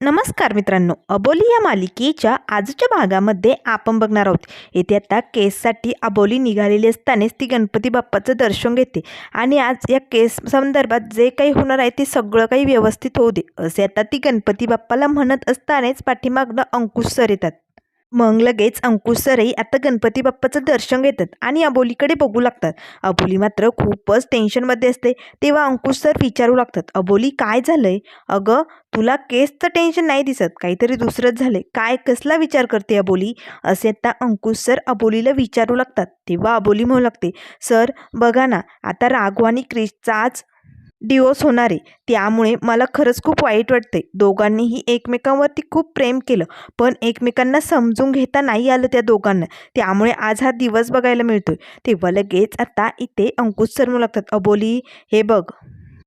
नमस्कार मित्रांनो अबोली या मालिकेच्या आजच्या भागामध्ये आपण बघणार आहोत. येथे आता केससाठी अबोली निघालेली असतानाच ती गणपती बाप्पाचं दर्शन घेते आणि आज या केस संदर्भात जे काही होणार आहे ते सगळं काही व्यवस्थित होऊ दे असे आता ती गणपती बाप्पाला म्हणत असतानाच पाठीमागनं अंकुश सर येतात. मग लगेच अंकुश सरही आता गणपती बाप्पाचं दर्शन घेतात आणि अबोलीकडे बघू लागतात. अबोली मात्र खूपच टेन्शनमध्ये असते. तेव्हा अंकुश सर विचारू लागतात अबोली काय झालंय? अगं तुला केसचं टेन्शन नाही दिसत. काहीतरी दुसरंच झालंय. काय कसला विचार करते अबोली? असे आता अंकुश सर अबोलीला विचारू लागतात. तेव्हा अबोली म्हणू लागते सर बघा ना आता राघव आणि डिवोर्स होणार आहे. त्यामुळे मला खरंच खूप वाईट वाटते दोघांनीही एकमेकांवरती खूप प्रेम केलं पण एकमेकांना समजून घेता नाही आलं त्या दोघांना. त्यामुळे आज हा दिवस बघायला मिळतोय. तेव्हा लगेच आता इथे अंकुश सर लागतात अबोली हे बघ.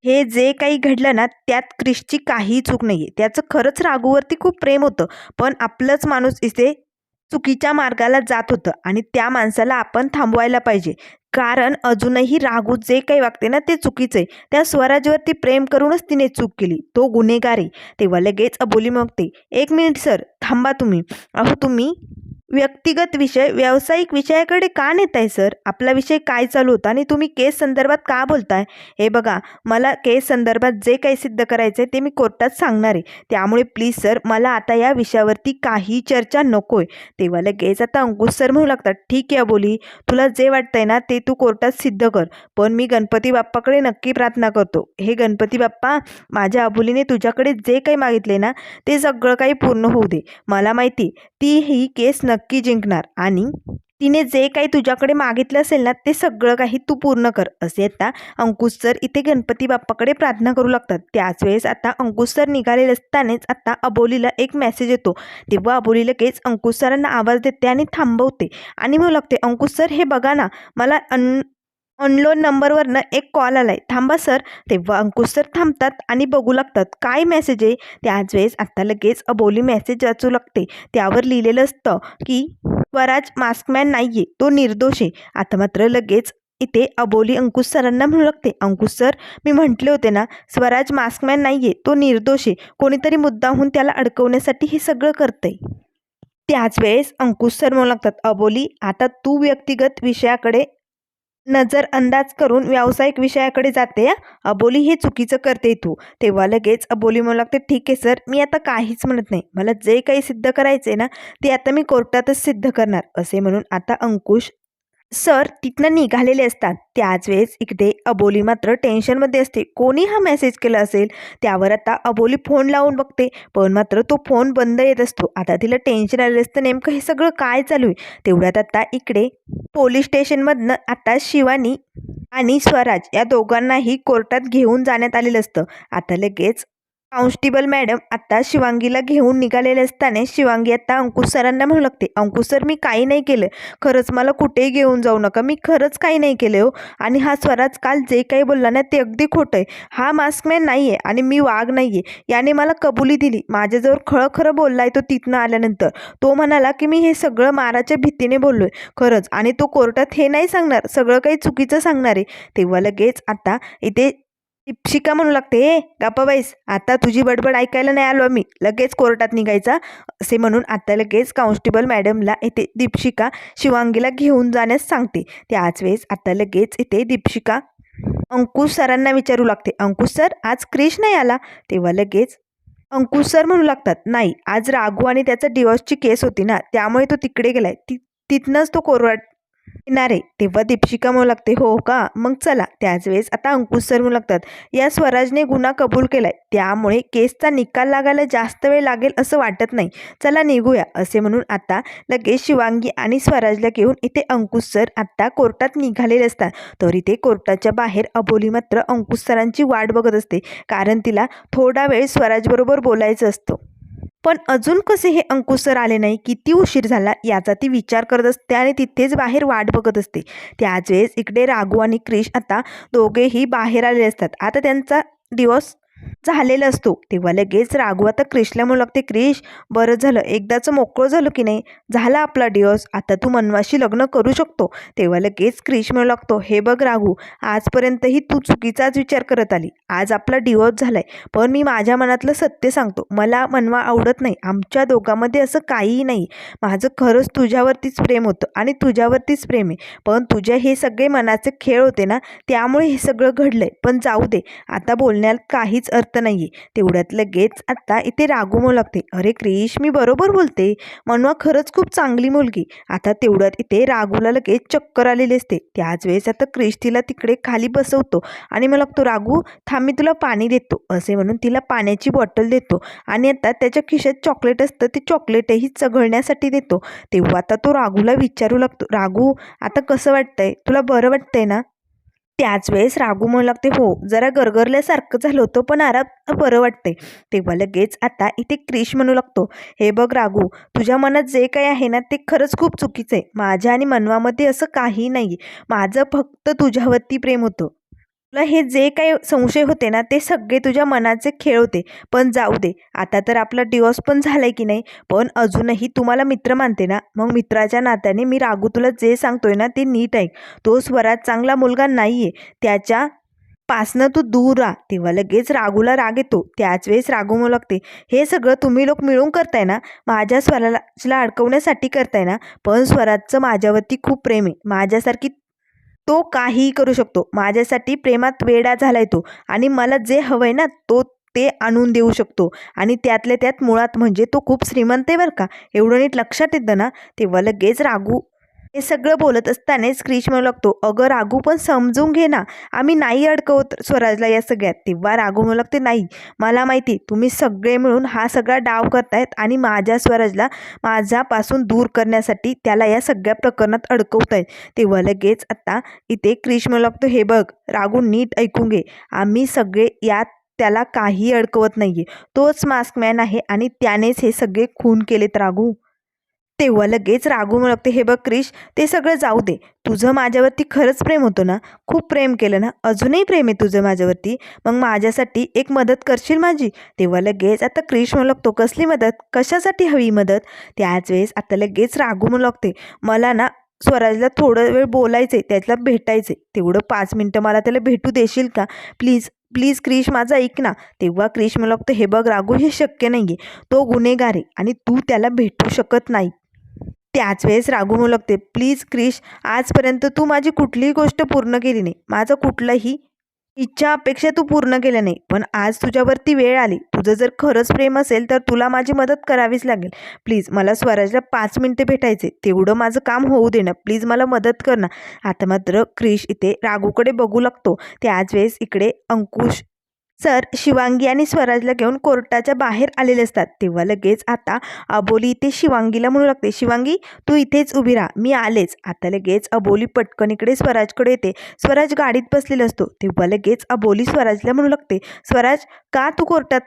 हे जे काही घडलं ना त्यात क्रिशची काही चूक नाही आहे त्याचं खरंच राघूवरती खूप प्रेम होतं पण आपलंच माणूस इथे चुकीच्या मार्गाला जात होतं आणि त्या माणसाला आपण थांबवायला पाहिजे. कारण अजूनही राघू जे काही वागते ना ते चुकीचं आहे. त्या स्वराजवरती प्रेम करूनच तिने चूक केली. तो गुन्हेगार आहे. तेव्हा लगेच अबोली मागते एक मिनिट सर थांबा तुम्ही. अहो तुम्ही व्यक्तिगत विषय व्यावसायिक विषयाकडे का नेताय सर? आपला विषय काय चालू होता आणि तुम्ही केस संदर्भात का बोलताय? हे बघा मला केस संदर्भात जे काही सिद्ध करायचं आहे ते मी कोर्टात सांगणार आहे. त्यामुळे प्लीज सर मला आता या विषयावरती काही चर्चा नको आहे तेव्हा लगेच आता अंकुश सर म्हणू लागतात ठीक आहे बोली तुला जे वाटतंय ना ते तू कोर्टात सिद्ध कर. पण मी गणपती बाप्पाकडे नक्की प्रार्थना करतो. हे गणपती बाप्पा माझ्या अबोलीने तुझ्याकडे जे काही मागितले ना ते सगळं काही पूर्ण होऊ दे. मला माहिती ती ही केस नक्की नक्की जिंकणार. आणि तिने जे काही तुझ्याकडे मागितलं असेल ना ते सगळं काही तू पूर्ण कर असे आता अंकुश सर इथे गणपती बाप्पाकडे प्रार्थना करू लागतात. त्याच वेळेस आता अंकुश सर निघालेले असतानाच आता अबोलीला एक मेसेज येतो. तेव्हा अबोली लगेच अंकुश सरांना आवाज देते आणि थांबवते. आणि म्हणू लागते अंकुश सर हे बघा ना मला अन अनलोन नंबरवरनं एक कॉल आलाय. थांबा सर तेव्हा अंकुश सर थांबतात आणि बघू लागतात. काय मेसेज आहे? त्याच वेळेस आत्ता लगेच अबोली मेसेज वाचू लागते. त्यावर लिहिलेलं असतं की स्वराज मास्कमॅन नाही आहे तो निर्दोष आहे. आता मात्र लगेच इथे अबोली अंकुश सरांना म्हणू लागते. अंकुश सर मी म्हटले होते ना स्वराज मास्कमॅन नाही आहे तो निर्दोष आहे. कोणीतरी मुद्दाहून त्याला अडकवण्यासाठी हे सगळं करतंय. त्याच वेळेस अंकुश सर म्हणू लागतात अबोली आता तू व्यक्तिगत विषयाकडे नजर अंदाज करून व्यावसायिक विषयाकडे जाते अबोली हे चुकीचं करते तू. तेव्हा लगेच अबोली म्हणू लागते ठीक आहे सर मी आता काहीच म्हणत नाही. मला जे काही सिद्ध करायचं आहे ना ते आता मी कोर्टातच सिद्ध करणार. असे म्हणून आता अंकुश सर तिथनं निघालेले असतात. त्याच वेळेस इकडे अबोली मात्र टेन्शनमध्ये असते. कोणी हा मेसेज केला असेल? त्यावर आता अबोली फोन लावून बघते. पण मात्र तो फोन बंद येत असतो. आता तिला टेन्शन आलेलं असतं नेमकं हे सगळं काय चालू आहे? तेवढ्यात आता इकडे पोलीस स्टेशनमधनं आता शिवानी आणि स्वराज या दोघांनाही कोर्टात घेऊन जाण्यात आलेलं असतं. आता लगेच कॉन्स्टेबल मॅडम आता शिवांगीला घेऊन निघालेले असताना शिवांगी आता अंकुश सरांना म्हणू लागते अंकुश सर मी काही नाही केलं. खरंच मला कुठेही घेऊन जाऊ नका. मी खरंच काही नाही केलं हो. आणि हा स्वराज काल जे काही बोलला ना ते अगदी खोटं आहे. हा मास्कमॅन नाही आहे आणि मी वाघ नाही आहे याने मला कबुली दिली. माझ्याजवळ खरं खरं बोलला आहे तो तिथनं आल्यानंतर. तो म्हणाला की मी हे सगळं माराच्या भीतीने बोललो आहे खरंच. आणि तो कोर्टात हे नाही सांगणार. सगळं काही चुकीचं सांगणार आहे. तेव्हा लगेच आता इथे दीपशिका म्हणू लागते ए गप्पाबाईस आता तुझी बडबड ऐकायला नाही आलो आम्ही. लगेच कोर्टात निघायचा. असे म्हणून आता लगेच कॉन्स्टेबल मॅडमला येथे दीपशिका शिवांगीला घेऊन जाण्यास सांगते. त्याच वेळेस आता लगेच येथे दीपशिका अंकुश सरांना विचारू लागते. अंकुश सर आज क्रिश नाही आला? तेव्हा लगेच अंकुश सर म्हणू लागतात नाही आज राघू आणि त्याचा डिवॉर्सची केस होती ना त्यामुळे तो तिकडे गेलाय. ति तिथनंच तो कोर्टात किनारे तेव्हा दीपशिका म्हणू लागते हो का? मग चला. त्याच वेळेस आता अंकुश सर म्हणू लागतात या स्वराजने गुन्हा कबूल केलाय. त्यामुळे केसचा निकाल लागायला जास्त वेळ लागेल असं वाटत नाही. चला निघूया. असे म्हणून आता लगेच शिवांगी आणि स्वराजला घेऊन इथे अंकुश सर आत्ता कोर्टात निघालेले असतात. तर इथे कोर्टाच्या बाहेर अबोली मात्र अंकुश सरांची वाट बघत असते. कारण तिला थोडा वेळ स्वराजबरोबर बोलायचं असतं. पण अजून कसे हे अंकुश सर आले नाही? किती उशीर झाला? याचा ती विचार करत असते आणि तिथेच बाहेर वाट बघत असते. त्याच वेळेस इकडे राघू आणि क्रिश आता दोघेही बाहेर आलेले असतात. आता त्यांचा दिवस झालेला असतो. तेव्हा लगेच राघू आता क्रिशला म्हणू लागते क्रिश बरं झालं. एकदाचं मोकळं झालं की नाही? झाला आपला डिवोर्स आता तू मनवाशी लग्न करू शकतो. तेव्हा लगेच क्रिश म्हणू लागतो हे बघ राघू आजपर्यंतही तू चुकीचाच विचार करत आली. आज आपला डिवोर्स झालाय. पण मी माझ्या मनातलं सत्य सांगतो. मला मनवा आवडत नाही. आमच्या दोघांमध्ये असं काहीही नाही. माझं खरंच तुझ्यावरतीच प्रेम होतं आणि तुझ्यावरतीच प्रेम आहे. पण तुझ्या हे सगळे मनाचे खेळ होते ना त्यामुळे हे सगळं घडलंय. पण जाऊ दे. आता बोलण्यात काहीच अर्थ नाही आहे तेवढ्यात लगेच आता इथे रागू लागते. अरे क्रिश मी बरोबर बोलते. मनवा खरंच खूप चांगली मुलगी. आता तेवढ्यात इथे रागूला लगेच चक्कर आलेली असते. त्याच वेळेस आता क्रिश तिला तिकडे खाली बसवतो आणि मला लागतो रागू थांब मी तुला पाणी देतो. असे म्हणून तिला पाण्याची बॉटल देतो आणि आता त्याच्या खिशात चॉकलेट असतं. ते चॉकलेटही चघळण्यासाठी देतो. तेव्हा आता तो रागूला विचारू लागतो. रागू आता कसं वाटतंय? तुला बरं वाटतंय ना? त्याच वेळेस रागू म्हणू लागते हो जरा गरगरल्यासारखं झालं होतं पण आराम बरं वाटते तेव्हा लगेच आता इथे क्रिश म्हणू लागतो हे बघ रागू तुझ्या मनात जे काही आहे ना ते खरंच खूप चुकीचं आहे. माझ्या आणि मनवामध्ये असं काही नाही माझं फक्त तुझ्यावरती प्रेम होतं. तुला हे जे काही संशय होते ना ते सगळे तुझ्या मनाचे खेळ होते. पण जाऊ दे आता तर आपला डिवॉर्स पण झालाय की नाही? पण अजूनही तुम्हाला मित्र मानते ना? मग मित्राच्या नात्याने मी रागू तुला जे सांगतोय ना ते नीट ऐक. तो स्वरात चांगला मुलगा नाही आहे त्याच्या पासनं तू दूर राहा. तेव्हा लगेच रागूला राग येतो. त्याच वेळेस रागू लागते. हे सगळं तुम्ही लोक मिळून करताय ना? माझ्या स्वराला अडकवण्यासाठी करताय ना? पण स्वराजचं माझ्यावरती खूप प्रेम आहे. माझ्यासारखी तो काहीही करू शकतो. माझ्यासाठी प्रेमात वेडा झालाय तो आणि मला जे हवंय ना तो ते आणून देऊ शकतो. आणि त्यातल्या त्यात मुळात म्हणजे तो खूप श्रीमंत आहे बरं का. एवढं नीट लक्षात येतं ना तेव्हा लगेच रागू हे सगळं बोलत असतानाच क्रिश म्हणू लागतो. अगं राघू पण समजून घे ना. आम्ही नाही अडकवत स्वराजला या सगळ्यात. तेव्हा राघू म्हणू लागते नाही. मला माहिती तुम्ही सगळे मिळून हा सगळा डाव करतायत आणि माझ्या स्वराजला माझ्यापासून दूर करण्यासाठी त्याला या सगळ्या प्रकरणात अडकवत आहेत तेव्हा लगेच आता इथे क्रिश म्हणू लागतो. हे बघ राघू नीट ऐकून घे. आम्ही सगळे यात त्याला काही अडकवत नाही आहे तोच मास्कमॅन आहे आणि त्यानेच हे सगळे खून केलेत राघू तेव्हा लगेच रागू लागते हे बघ क्रिश ते सगळं जाऊ दे. तुझं माझ्यावरती खरंच प्रेम होतं ना? खूप प्रेम केलं ना? अजूनही प्रेम आहे तुझं माझ्यावरती. मग माझ्यासाठी एक मदत करशील माझी? तेव्हा लगेच आता क्रिश म्हणू लागतो कसली मदत? कशासाठी हवी मदत? त्याच वेळेस आता लगेच रागू म्हणू लागते मला ना स्वराजला थोडं वेळ बोलायचं आहे त्याला भेटायचं आहे तेवढं पाच मिनटं मला त्याला भेटू देशील का? प्लीज प्लीज क्रिश माझा ऐक ना. तेव्हा क्रिश मला लागतं हे बघ रागू हे शक्य नाही आहे तो गुन्हेगार आहे आणि तू त्याला भेटू शकत नाही. त्याच वेळेस रागू म्हणू लागते प्लीज क्रिश आजपर्यंत तू माझी कुठलीही गोष्ट पूर्ण केली नाही. माझं कुठलंही इच्छा अपेक्षा तू पूर्ण केल्या नाही. पण आज तुझ्यावरती वेळ आली. तुझं जर खरंच प्रेम असेल तर तुला माझी मदत करावीच लागेल. प्लीज मला स्वराजला पाच मिनटं भेटायचे. तेवढं माझं काम होऊ देणं प्लीज मला मदत कर ना. आता मात्र क्रिश इथे रागूकडे बघू लागतो. त्याच वेळेस इकडे अंकुश सर शिवांगी आणि स्वराजला घेऊन कोर्टाच्या बाहेर आलेले असतात. तेव्हा लगेच आता अबोली इथे शिवांगीला म्हणू लागते. शिवांगी तू इथेच उभी राहा. मी आलेच. आता लगेच अबोली पटकन इकडे स्वराजकडे येते. स्वराज गाडीत बसलेला असतो. तेव्हा लगेच अबोली स्वराजला म्हणू लागते. स्वराज का तू कोर्टात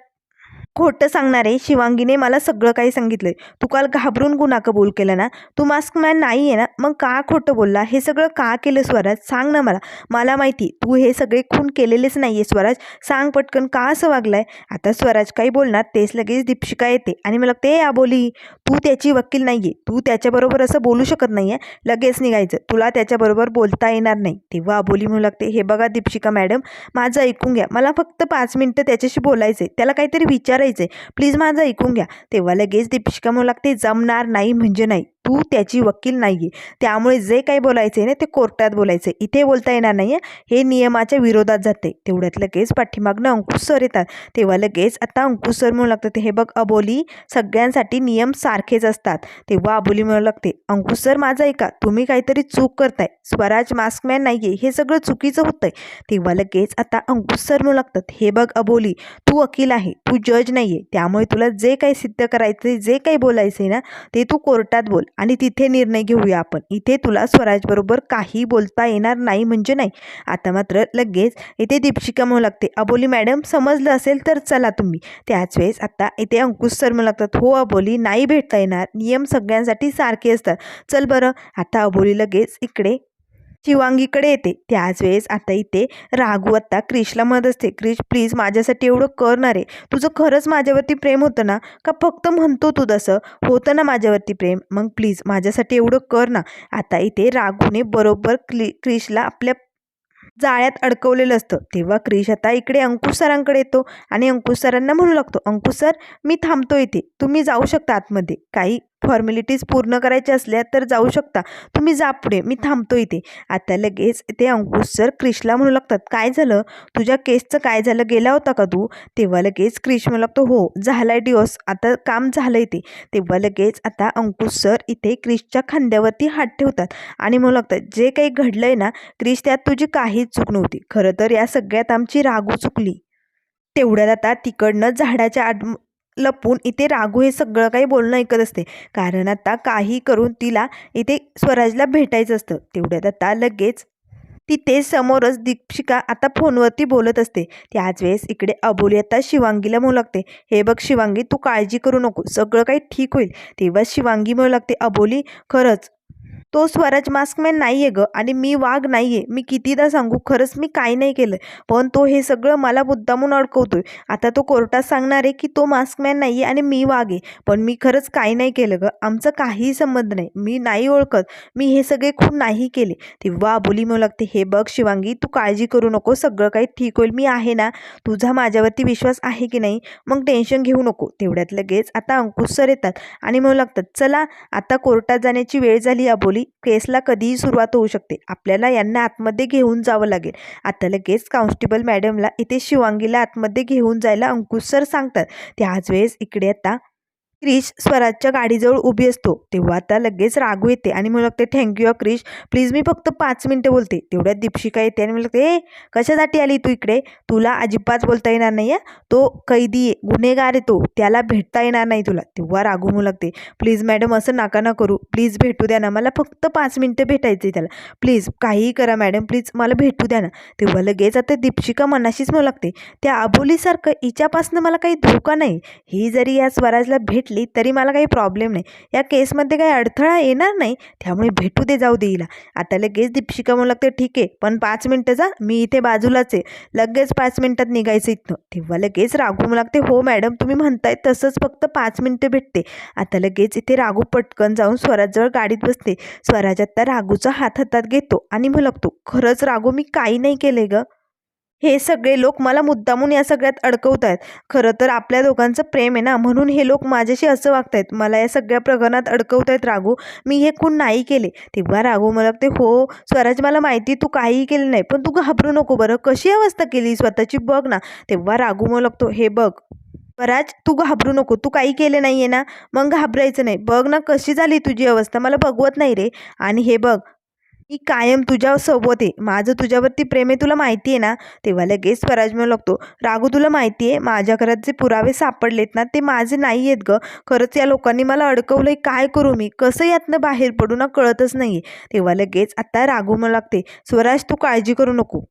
खोटं सांगणारे शिवांगीने मला सगळं काही सांगितलं तू काल घाबरून गुन्हा कबूल केला ना? तू मास्क मॅन नाही आहे ना? मग का खोटं बोलला? हे सगळं का केलं स्वराज? सांग ना मला. मला माहिती तू हे सगळे खून केलेलेच नाही आहे स्वराज. सांग पटकन का असं वागलं आहे आता स्वराज काही बोलणार तेच लगेच दीपशिका येते आणि मला ते या बोली तू त्याची वकील नाही आहे तू त्याच्याबरोबर असं बोलू शकत नाही आहे लगेच निघायचं. तुला त्याच्याबरोबर बोलता येणार नाही. तेव्हा अबोली म्हणू लागते हे बघा दीपशिका मॅडम माझं ऐकून घ्या. मला फक्त पाच मिनटं त्याच्याशी बोलायचं आहे त्याला काहीतरी विचार करायचे प्लीज माझं ऐकून घ्या. तेव्हा लगेच दीपिका म्हणू लागते जमणार नाही म्हणजे नाही. तू त्याची वकील नाही आहे त्यामुळे जे काही बोलायचं आहे ना ते कोर्टात बोलायचं आहे इथे बोलता येणार नाही आहे हे नियमाच्या विरोधात जाते. तेवढ्यात लगेच पाठीमागनं अंकुश सर येतात. तेव्हा लगेच आता अंकुश सर म्हणू लागतं हे बघ अबोली सगळ्यांसाठी नियम सारखेच असतात. तेव्हा अबोली म्हणू लागते अंकुश सर माझं ऐका. तुम्ही काहीतरी चूक करताय. स्वराज मास्कमॅन नाही आहे हे सगळं चुकीचं होतंय. तेव्हा लगेच आता अंकुश सर म्हणू लागतात हे बघ अबोली तू वकील आहे. तू जज नाही आहे त्यामुळे तुला जे काही सिद्ध करायचं जे काही बोलायचं आहे ना ते तू कोर्टात बोल आणि तिथे निर्णय घेऊया आपण. इथे तुला स्वराजबरोबर काही बोलता येणार नाही म्हणजे नाही. आता मात्र लगेच इथे दीपशिका म्हणू लागते अबोली मॅडम समजलं असेल तर चला तुम्ही. त्याच वेळेस आता इथे अंकुश सर म्हणू लागतात हो अबोली नाही भेटता येणार. नियम सगळ्यांसाठी सारखे असतात. चल बरं. आता अबोली लगेच इकडे शिवांगीकडे येते. त्याच वेळेस आता इथे राघू आत्ता क्रिशला म्हणत असते. क्रिश प्लीज माझ्यासाठी एवढं करणार आहे तुझं खरंच माझ्यावरती प्रेम होतं ना? का फक्त म्हणतो तू तसं? होतं ना माझ्यावरती प्रेम. मग प्लीज माझ्यासाठी एवढं कर ना. आता इथे राघूने बरोबर क्लि क्रिशला आपल्या जाळ्यात अडकवलेलं असतं. तेव्हा क्रिश आता इकडे अंकुश सरांकडे येतो आणि अंकुश सरांना म्हणू लागतो अंकुश सर मी थांबतो इथे. तुम्ही जाऊ शकता आतमध्ये. काही फॉर्मॅलिटीज पूर्ण करायच्या असल्या तर जाऊ शकता. तुम्ही जा पुढे मी थांबतो इथे. आता लगेच ते अंकुश सर क्रिशला म्हणू लागतात काय झालं? तुझ्या केसचं काय झालं? गेला होता का तू? तेव्हा लगेच क्रिश म्हणू लागतो हो झालाय डिओस आता काम झालं इथे. तेव्हा लगेच आता अंकुश सर इथे क्रिशच्या खांद्यावरती हात ठेवतात आणि म्हणू लागतात जे काही घडलंय ना क्रिश त्यात तुझी काहीच चूक नव्हती. खरं तर या सगळ्यात आमची रागू चुकली. तेवढ्यात आता तिकडनं झाडाच्या आड लपून इथे राघू हे सगळं काही बोलणं ऐकत असते. कारण आता काही करून तिला इथे स्वराजला भेटायचं असतं. तेवढ्यात आता लगेच तिथे समोरच दीक्षिका आता फोनवरती बोलत असते. त्याच वेळेस इकडे अबोली आता शिवांगीला म्हणू लागते. हे बघ शिवांगी तू काळजी करू नको. सगळं काही ठीक होईल. तेव्हा शिवांगी म्हणू लागते अबोली खरंच तो स्वराज मास्कमॅन नाही आहे गं आणि मी वाघ नाही आहे मी कितीदा सांगू खरंच मी काय नाही केलं पण तो हे सगळं मला मुद्दामून अडकवतोय. आता तो कोर्टात सांगणार आहे की तो मास्कमॅन नाही आहे आणि मी वाघ आहे. पण मी खरंच काय नाही केलं गं. आमचं काहीही संबंध नाही. मी नाही ओळखत. मी हे सगळे खून नाही केले. तेव्हा अबोली म्हणू लागते हे बघ शिवांगी तू काळजी करू नको. सगळं काही ठीक होईल. मी आहे ना. तुझा माझ्यावरती विश्वास आहे की नाही? मग टेन्शन घेऊ नको. तेवढ्यात लगेच आता अंकुश सर येतात आणि म्हणू लागतात चला आता कोर्टात जाण्याची वेळ झाली अबोली. केसला कधीही सुरुवात होऊ शकते. आपल्याला यांना आतमध्ये घेऊन जावं लागेल. आता लगेच कॉन्स्टेबल मॅडमला इथे शिवांगीला आतमध्ये घेऊन जायला अंकुश सर सांगतात. त्याच वेळेस इकडे आता क्रिश स्वराजच्या गाडीजवळ उभी असतो. तेव्हा आता लगेच रागू येते आणि म्हणू लागते थँक्यू क्रिश. प्लीज मी फक्त पाच मिनटं बोलते. तेवढ्यात दीपशिका येते आणि म्हणू लागते ए कशासाठी आली तू इकडे? तुला अजिबात बोलता येणार नाही आहे तो कैदी आहे गुन्हेगार आहे तो. त्याला भेटता येणार नाही तुला. तेव्हा रागू म्हणू लागते प्लीज मॅडम असं नाका ना करू. प्लीज भेटू द्या ना. मला फक्त पाच मिनटं भेटायचं त्याला. प्लीज काहीही करा मॅडम प्लीज मला भेटू द्या ना. तेव्हा लगेच आता दीपशिका मनाशीच म्हणू लागते त्या अबोलीसारखं हिच्यापासनं मला काही धोका नाही. ही जरी या स्वराजला भेटली तरी मला काही प्रॉब्लेम नाही. या केसमध्ये काही अडथळा येणार नाही त्यामुळे भेटू दे जाऊ देईला आता लगेच दीपशिका म्हणू लागते ठीक आहे पण पाच मिनटं जा मी इथे बाजूलाच आहे. लगेच पाच मिनटात निघायचं इथनं. तेव्हा लगेच रागू लागते हो मॅडम तुम्ही म्हणताय तसंच फक्त पाच मिनटं भेटते. आता लगेच इथे रागू पटकन जाऊन स्वराजवळ गाडीत बसते. स्वराज आता रागूचा हात हातात घेतो आणि म्हणू लागतो खरंच रागू मी काही नाही केले गं. हे सगळे लोक मला मुद्दामून या सगळ्यात अडकवत आहेत खरं तर आपल्या दोघांचं प्रेम आहे ना म्हणून हे लोक माझ्याशी असं वागतायत. मला या सगळ्या प्रकरणात अडकवत आहेत राघू. मी हे खून नाही केले. तेव्हा राघू मला ते हो स्वराज मला माहिती तू काहीही केलं नाही पण तू घाबरू नको बरं. कशी अवस्था केली? स्वतःची बघ ना. तेव्हा राघू मला लागतो हे बघ स्वराज तू घाबरू नको. तू काही केले नाही आहे ना. मग घाबरायचं नाही. बघ ना कशी झाली तुझी अवस्था? मला बघवत नाही रे. आणि हे बघ मी कायम तुझ्या सोबत आहे. माझं तुझ्यावरती प्रेम आहे तुला माहिती आहे ना? तेव्हा लगेच स्वराज म्हणू लागतो राघू तुला माहिती आहे माझ्या घरात जे पुरावे सापडलेत ना ते माझे नाही आहेत गं. खरंच या लोकांनी मला अडकवलं आहे काय करू मी? कसं यातनं बाहेर पडू ना कळतच नाही आहे तेव्हा लगेच आता राघू म्हणू लागते स्वराज तू काळजी करू नको.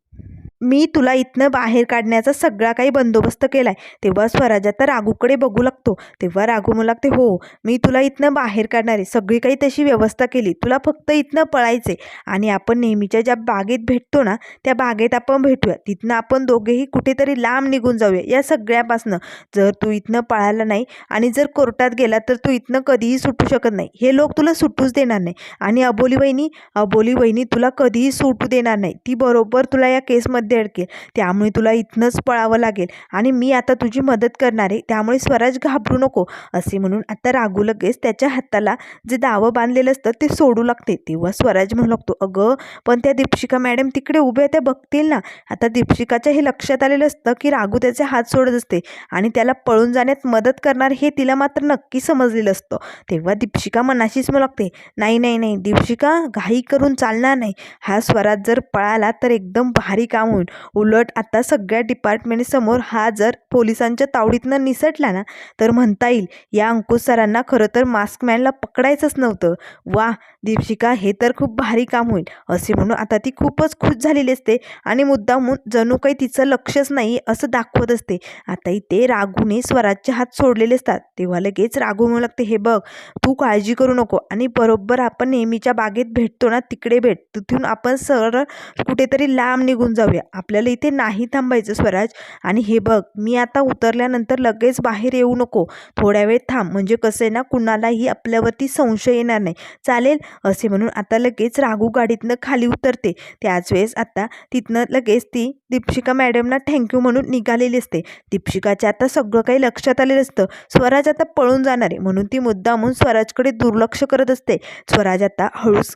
मी तुला इथनं बाहेर काढण्याचा सगळा काही बंदोबस्त केला आहे तेव्हा स्वराज आता राघूकडे बघू लागतो. तेव्हा राघू म्हणू लागते हो मी तुला इथनं बाहेर काढणार आहे. सगळी काही तशी व्यवस्था केली. तुला फक्त इथनं पळायचे आणि आपण नेहमीच्या ज्या बागेत भेटतो ना त्या बागेत आपण भेटूया. तिथनं आपण दोघेही कुठेतरी लांब निघून जाऊया या सगळ्यापासनं. जर तू इथनं पळायला नाही आणि जर कोर्टात गेला तर तू इथनं कधीही सुटू शकत नाही. हे लोक तुला सुटूच देणार नाही. आणि अबोली वहिनी अबोली वहिनी तुला कधीही सुटू देणार नाही. ती बरोबर तुला या केसमध्ये अडकेल त्यामुळे तुला इथनंच पळावं लागेल. आणि मी आता तुझी मदत करणार आहे. त्यामुळे स्वराज घाबरू नको. असे म्हणून आता रागू लगेच त्याच्या हाताला जे दावं बांधलेलं असतं ते सोडू लागते. तेव्हा स्वराज म्हणू लागतो अगं पण त्या दीपशिका मॅडम तिकडे उभ्या त्या बघतील ना. आता दीपशिकाच्या हे लक्षात आलेलं असतं की रागू त्याचे हात सोडत असते आणि त्याला पळून जाण्यात मदत करणार हे तिला मात्र नक्की समजलेलं असतं. तेव्हा दीपशिका मनाशीच म्हणू लागते नाही नाही नाही. दीपशिका घाई करून चालणार नाही. हा स्वराज जर पळाला तर एकदम भारी काम होईल. होईल. उलट आता सगळ्या डिपार्टमेंटसमोर हा जर पोलिसांच्या तावडीतनं निसटला ना तर म्हणता येईल या अंकुश सरांना खरं तर मास्कमॅनला पकडायचंच नव्हतं. वा दीपशिका हे तर खूप भारी काम होईल. असे म्हणून आता ती खूपच खुश झालेली असते आणि मुद्दामून जणू काही तिचं लक्षच नाही असं दाखवत असते. आता इथे राघूने स्वराजचे हात सोडलेले असतात. तेव्हा लगेच राघू म्हणू लागते हे बघ तू काळजी करू नको आणि बरोबर आपण नेहमीच्या बागेत भेटतो ना तिकडे भेट. तिथून आपण सरळ कुठेतरी लांब निघून जाऊया. आपल्याला इथे नाही थांबायचं स्वराज. आणि हे बघ मी आता उतरल्यानंतर लगेच बाहेर येऊ नको. थोड्या वेळ थांब म्हणजे कसं आहे ना कुणालाही आपल्यावरती संशय येणार नाही. चालेल? असे म्हणून आता लगेच राघू गाडीतनं खाली उतरते. त्याच वेळेस आता तिथनं लगेच ती दीपशिका मॅडमना थँक्यू म्हणून निघालेली असते. दीपशिकाच्या आता सगळं काही लक्षात आलेलं असतं. स्वराज आता पळून जाणार आहे. म्हणून ती मुद्दामून स्वराजकडे दुर्लक्ष करत असते. स्वराज आता हळूच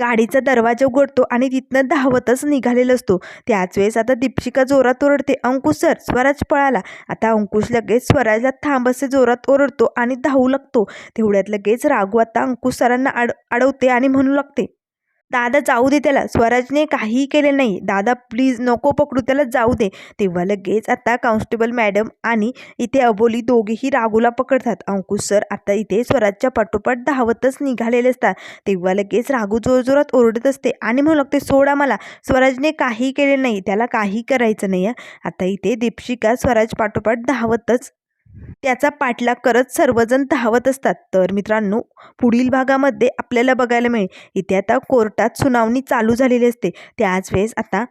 गाडीचा दरवाजा उघडतो आणि तिथनं धावतच निघालेला असतो. त्याच वेळेस आता दीपशिका जोरात ओरडते अंकुश सर स्वराज पळाला. आता अंकुश लगेच स्वराजला थांब असे जोरात ओरडतो आणि धावू लागतो. तेवढ्यात लगेच राघू आता अंकुश सरांना अड अडवते आणि म्हणू लागते दादा जाऊ दे त्याला. स्वराजने काहीही केले नाही. दादा प्लीज नको पकडू. त्याला जाऊ दे. तेव्हा लगेच आता कॉन्स्टेबल मॅडम आणि इथे अबोली दोघेही राघूला पकडतात. अंकुश सर आता इथे स्वराजच्या पाठोपाठ धावतच निघालेले असतात. तेव्हा लगेच राघू जोरजोरात ओरडत असते आणि म्हणू लागते सोडा मला स्वराजने काही केले नाही. त्याला काही करायचं नाही आहे आता इथे दीपशिका स्वराज पाठोपाठ धावतच त्याचा पाठलाग करत सर्वजण धावत असतात. तर मित्रांनो पुढील भागामध्ये आपल्याला बघायला मिळेल. इथे आता कोर्टात सुनावणी चालू झालेली असते. त्याच वेळेस आता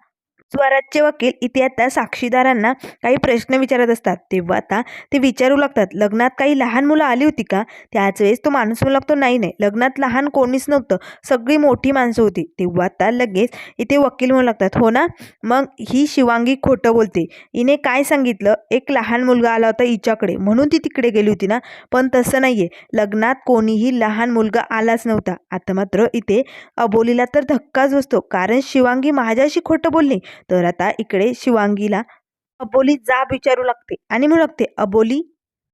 स्वराजचे वकील इथे आता साक्षीदारांना काही प्रश्न विचारत असतात. तेव्हा आता ते विचारू लागतात लग्नात काही लहान मुलं आली होती का? त्याच वेळेस तो माणूस म्हणू लागतो नाही नाही लग्नात लहान कोणीच नव्हतं सगळी मोठी माणसं होती. तेव्हा आता लगेच इथे वकील म्हणू लागतात हो ना मग ही शिवांगी खोटं बोलते. हिने काय सांगितलं? एक लहान मुलगा आला होता हिच्याकडे म्हणून ती तिकडे गेली होती ना? पण तसं नाही आहे लग्नात कोणीही लहान मुलगा आलाच नव्हता. आता मात्र इथे अबोलीला तर धक्काच बसतो कारण शिवांगी माझ्याशी खोटं बोलली. तर आता इकडे शिवांगीला अबोली जाब विचारू लागते. आणि म्हणू लागते अबोली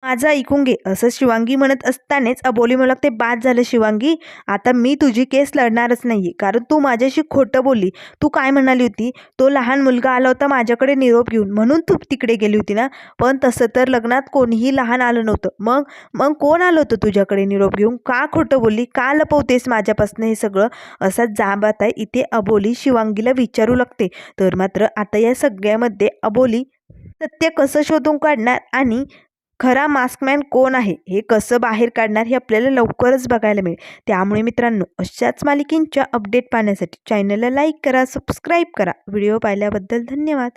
माझं ऐकून घे. असं शिवांगी म्हणत असतानाच अबोली मला ते बाद झालं शिवांगी आता मी तुझी केस लढणारच नाही कारण तू माझ्याशी खोटं बोलली. तू काय म्हणाली होती? तो लहान मुलगा आला होता माझ्याकडे निरोप घेऊन. म्हणून तू तिकडे गेली होती ना? पण तसं तर लग्नात कोणीही लहान आलं नव्हतं. मग मग कोण आलं होतं तुझ्याकडे निरोप घेऊन? का खोटं बोलली? का लपवतेस माझ्यापासून हे सगळं? असा जाब आता इथे अबोली शिवांगीला विचारू लागते. तर मात्र आता या सगळ्यामध्ये अबोली सत्य कसं शोधून काढणार आणि खरा मास्कमॅन कोण आहे? हे कसं बाहेर काढणार हे आपल्याला लवकरच बघायला मिळेल. त्यामुळे मित्रांनो अशाच मालिकेंच्या अपडेट पाहण्यासाठी चॅनलला लाईक करा सबस्क्राईब करा. व्हिडिओ पाहिल्याबद्दल धन्यवाद.